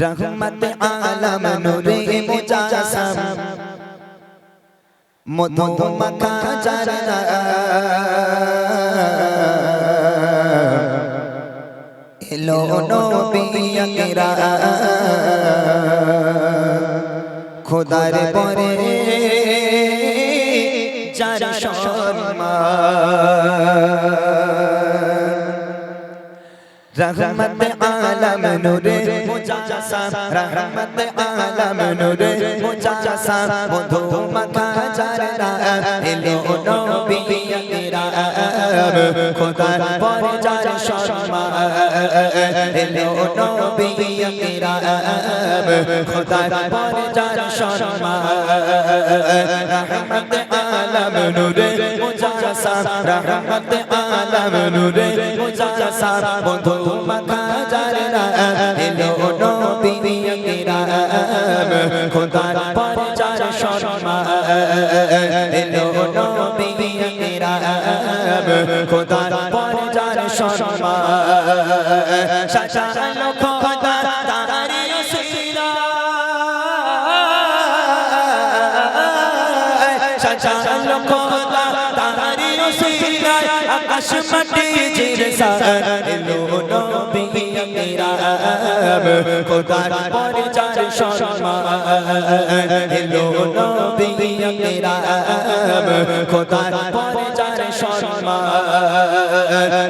রহমত আলম নূরে মুজাসম মধু মাখা চরনা এলো নবী আকরা খোদার পরে যার সম্মান रहमत आलम नूरे मुजासा रहमत आलम नूरे मुजासा मधु मखा चरना एलो नबी अकराम खुदा पर जार शर्मा एलो नबी अकराम खुदा पर जार शर्मा रहमत আলাম নূরে মুজাসা রহমত আলাম নূরে মুজাসা বন্ধু মাখা জারে এলো নবী কিরাম খোদার পরিচয় সম্মান এলো নবী কিরাম খোদার পরিচয় সম্মান সাজা লক্ষ সাজানো খোদা তারি সিরা আকাশ মাটি জিরসা এলো নবী আকরাম খোদার পরে চার সম্মান এলো নবী আকরাম খোদার পরে চার সম্মান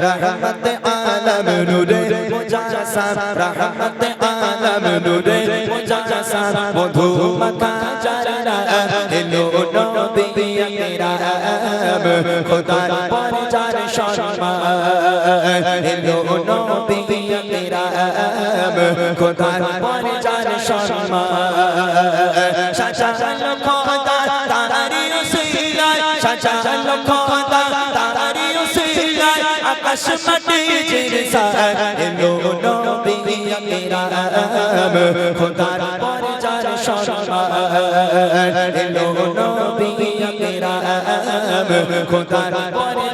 রহমত আলম নূরে মুজাসা, রহমত আলম নূরে মুজাসা। মধু মাখা চরনা এলো নবী আকরাম খোদার পরে চার সম্মান। এলো নবী আকরাম খোদার পরে চার সম্মান। সাজানো খোদা তারি সিলায় সাজানো খোদা তারি সিলায় আকাশ মাটি জিরসা এলো নবী আকরাম খোদার সম্মান এলো নবী আকরাম খোদার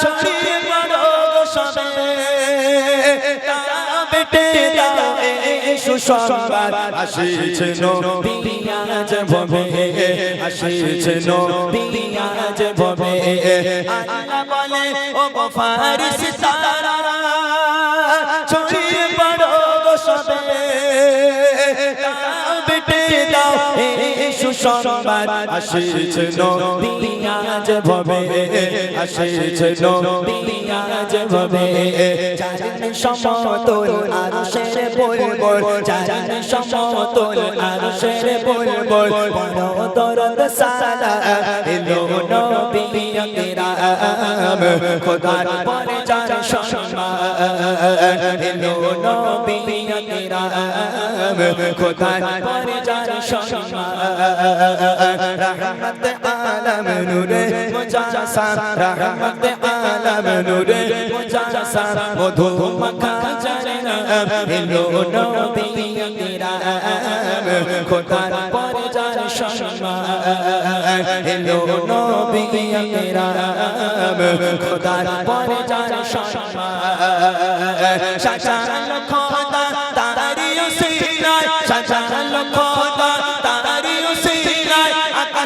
ছড়িয়ে পড়ো সবে বেটে দাও সুসংবাদ। আসিছে নবী ভবে আসিছে নবী ভবে। আল্লাহ বলে ও গফারিস তারা সুসংবাদ আসেছে নবী ভবে আসেছে নবী ভবে জান সমতল আরশের বলবল জান সমতল আরশের বলবল বড় দরদ সালা এলো নবী আকরাম খোদার পরে যার সম্মান এলো নবী আকরাম খোদার পরে যার সম্মান, রহমত আলম নূরে মুজাসা, রহমত আলম নূরে মুজাসা মধু মাখা খোদার পরে যার সম্মান এলো নবী আকরাম খোদার পরে যার সম্মান। সাজানো খোদা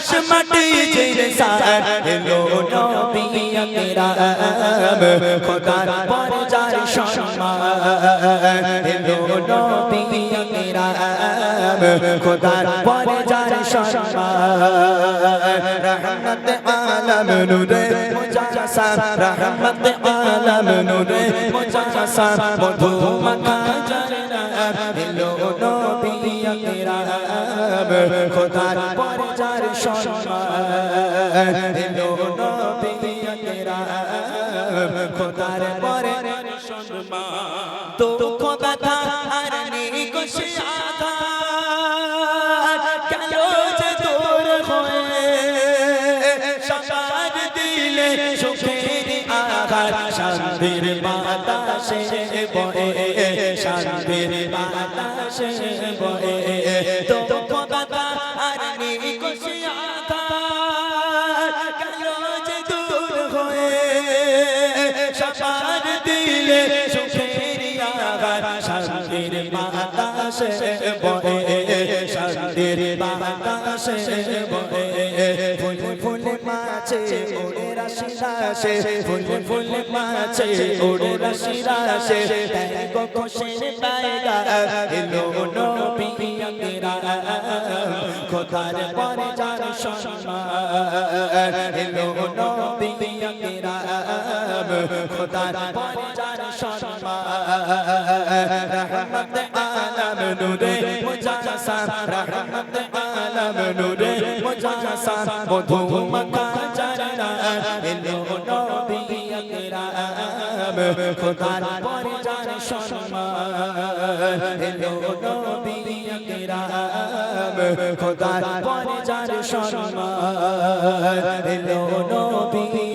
তারি সিনায় সাজানো খোদা তারি সিনায় আকাশ আকাশ মাটি জেনে সার। এলো নবী আকরাম খোদার পর যার সম্মান। এলো নবী আকরাম খোদার পর যার সম্মান। রহমত আলম নূরে মুজাসসাম রহমত আলম নূরে মুজাসসাম মধু মাখা খোদার পর যার সম্মান খোদার পর সম্মান। সুখের আঘাত, শান্তির বাতাসে বয়ে, শান্তির বাতাসে বয়ে। দুঃখ বাতাসে বয়ে শান্তির বাতাসে বয়ে। ফুল ফুল মাছে ওড়ে রাশি রাশে। ফুল ফুল মাছে ওড়ে রাশি রাশে। দেখো খুশির পায়গা। এলো নবী আকরাম খোদার পরে যার সম্মান? এলো নবী আকরাম খোদার পরে যার সম্মান? রহমত আলম, নূরে মুজাসসাম রহমত আলম নূরে মুজাসসাম মধু মাখা জান্নাত এলো নবী আকরাম খোদার পরে যার সম্মান এলো নবী আকরাম খোদার পরে সম্মান এলো নবী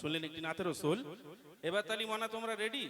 শুনলেন একটি নাতের রসুল? এবার তালি মানা তোমরা রেডি